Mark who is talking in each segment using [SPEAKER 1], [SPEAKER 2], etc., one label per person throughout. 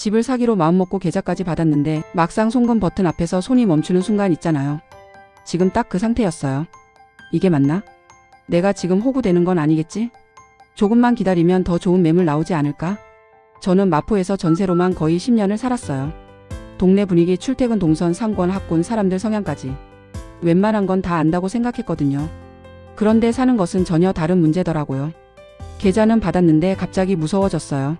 [SPEAKER 1] 집을 사기로 마음먹고 계좌까지 받았는데 막상 송금 버튼 앞에서 손이 멈추는 순간 있잖아요. 지금 딱 그 상태였어요. 이게 맞나? 내가 지금 호구되는 건 아니겠지? 조금만 기다리면 더 좋은 매물 나오지 않을까? 저는 마포에서 전세로만 거의 10년을 살았어요. 동네 분위기 출퇴근 동선 상권 학군 사람들 성향까지. 웬만한 건 다 안다고 생각했거든요. 그런데 사는 것은 전혀 다른 문제더라고요. 계좌는 받았는데 갑자기 무서워졌어요.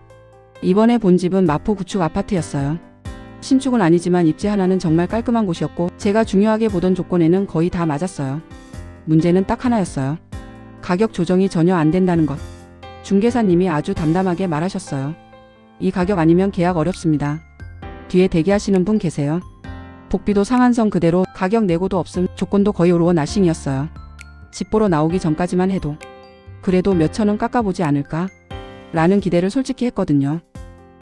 [SPEAKER 1] 이번에 본 집은 마포 구축 아파트였어요. 신축은 아니지만 입지 하나는 정말 깔끔한 곳이었고 제가 중요하게 보던 조건에는 거의 다 맞았어요. 문제는 딱 하나였어요. 가격 조정이 전혀 안 된다는 것. 중개사님이 아주 담담하게 말하셨어요. 이 가격 아니면 계약 어렵습니다. 뒤에 대기하시는 분 계세요. 복비도 상한선 그대로 가격 내고도 없음 조건도 거의 오르고 나싱이었어요. 집 보러 나오기 전까지만 해도 그래도 몇천 원 깎아보지 않을까? 라는 기대를 솔직히 했거든요.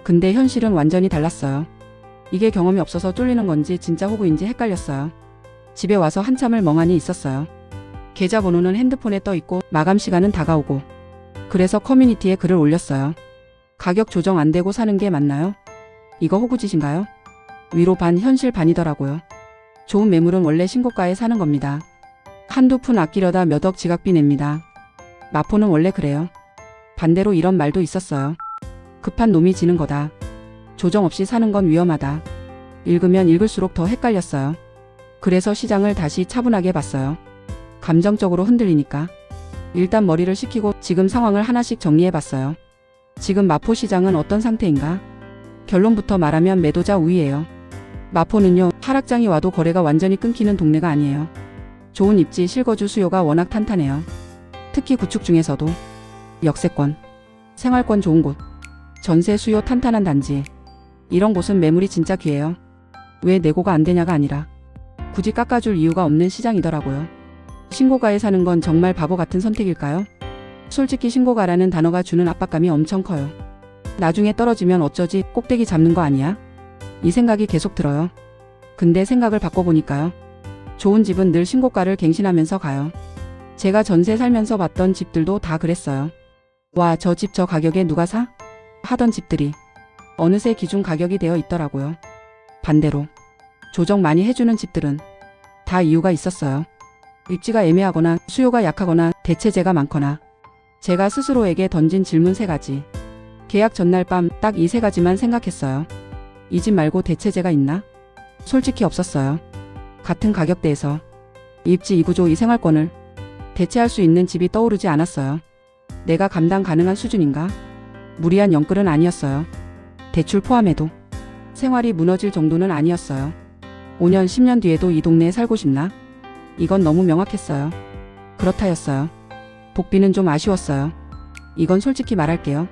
[SPEAKER 1] 근데 현실은 완전히 달랐어요. 이게 경험이 없어서 쫄리는 건지 진짜 호구인지 헷갈렸어요. 집에 와서 한참을 멍하니 있었어요. 계좌번호는 핸드폰에 떠 있고 마감 시간은 다가오고 그래서 커뮤니티에 글을 올렸어요. 가격 조정 안 되고 사는 게 맞나요? 이거 호구짓인가요? 위로 반 현실 반이더라고요. 좋은 매물은 원래 신고가에 사는 겁니다. 한두 푼 아끼려다 몇 억 지각비 냅니다. 마포는 원래 그래요. 반대로 이런 말도 있었어요. 급한 놈이 지는 거다. 조정 없이 사는 건 위험하다. 읽으면 읽을수록 더 헷갈렸어요. 그래서 시장을 다시 차분하게 봤어요. 감정적으로 흔들리니까. 일단 머리를 식히고 지금 상황을 하나씩 정리해 봤어요. 지금 마포 시장은 어떤 상태인가? 결론부터 말하면 매도자 우위예요. 마포는요, 하락장이 와도 거래가 완전히 끊기는 동네가 아니에요. 좋은 입지 실거주 수요가 워낙 탄탄해요. 특히 구축 중에서도 역세권, 생활권 좋은 곳, 전세 수요 탄탄한 단지. 이런 곳은 매물이 진짜 귀해요. 왜 내고가 안 되냐가 아니라 굳이 깎아줄 이유가 없는 시장이더라고요. 신고가에 사는 건 정말 바보 같은 선택일까요? 솔직히 신고가라는 단어가 주는 압박감이 엄청 커요. 나중에 떨어지면 어쩌지 꼭대기 잡는 거 아니야? 이 생각이 계속 들어요. 근데 생각을 바꿔보니까요. 좋은 집은 늘 신고가를 갱신하면서 가요. 제가 전세 살면서 봤던 집들도 다 그랬어요. 와, 저 집 저 가격에 누가 사? 하던 집들이 어느새 기준 가격이 되어 있더라고요. 반대로 조정 많이 해주는 집들은 다 이유가 있었어요. 입지가 애매하거나 수요가 약하거나 대체재가 많거나 제가 스스로에게 던진 질문 세 가지. 계약 전날 밤 딱 이 세 가지만 생각했어요. 이 집 말고 대체재가 있나? 솔직히 없었어요. 같은 가격대에서 입지 이구조 이 생활권을 대체할 수 있는 집이 떠오르지 않았어요. 내가 감당 가능한 수준인가? 무리한 영끌은 아니었어요. 대출 포함해도 생활이 무너질 정도는 아니었어요. 5년, 10년 뒤에도 이 동네에 살고 싶나? 이건 너무 명확했어요. 그렇다였어요. 복비는 좀 아쉬웠어요. 이건 솔직히 말할게요.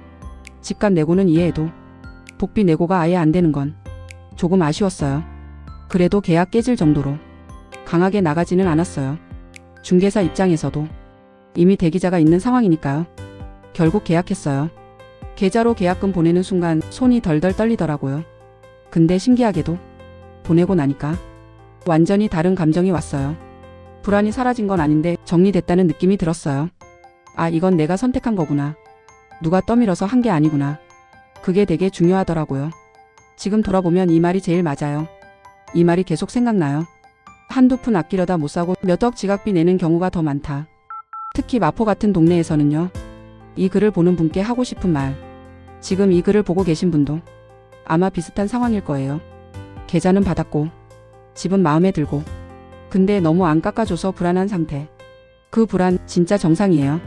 [SPEAKER 1] 집값 내고는 이해해도 복비 내고가 아예 안 되는 건 조금 아쉬웠어요. 그래도 계약 깨질 정도로 강하게 나가지는 않았어요. 중개사 입장에서도 이미 대기자가 있는 상황이니까요. 결국 계약했어요. 계좌로 계약금 보내는 순간 손이 덜덜 떨리더라고요. 근데 신기하게도 보내고 나니까 완전히 다른 감정이 왔어요. 불안이 사라진 건 아닌데 정리됐다는 느낌이 들었어요. 아, 이건 내가 선택한 거구나. 누가 떠밀어서 한 게 아니구나. 그게 되게 중요하더라고요. 지금 돌아보면 이 말이 제일 맞아요. 이 말이 계속 생각나요. 한두 푼 아끼려다 못 사고 몇 억 지각비 내는 경우가 더 많다. 특히 마포 같은 동네에서는요. 이 글을 보는 분께 하고 싶은 말. 지금 이 글을 보고 계신 분도 아마 비슷한 상황일 거예요. 계좌는 받았고, 집은 마음에 들고, 근데 너무 안 깎아줘서 불안한 상태. 그 불안 진짜 정상이에요.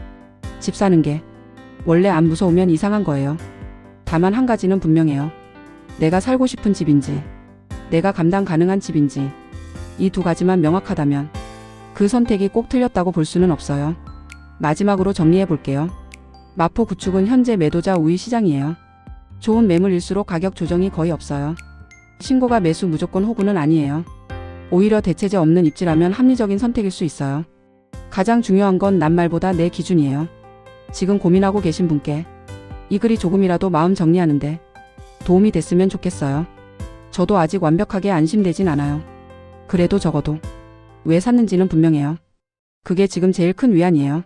[SPEAKER 1] 집 사는 게 원래 안 무서우면 이상한 거예요. 다만 한 가지는 분명해요. 내가 살고 싶은 집인지, 내가 감당 가능한 집인지, 이 두 가지만 명확하다면 그 선택이 꼭 틀렸다고 볼 수는 없어요. 마지막으로 정리해 볼게요. 마포 구축은 현재 매도자 우위 시장이에요. 좋은 매물일수록 가격 조정이 거의 없어요. 신고가 매수 무조건 호구는 아니에요. 오히려 대체제 없는 입지라면 합리적인 선택일 수 있어요. 가장 중요한 건 낱말보다 내 기준이에요. 지금 고민하고 계신 분께 이 글이 조금이라도 마음 정리하는데 도움이 됐으면 좋겠어요. 저도 아직 완벽하게 안심되진 않아요. 그래도 적어도 왜 샀는지는 분명해요. 그게 지금 제일 큰 위안이에요.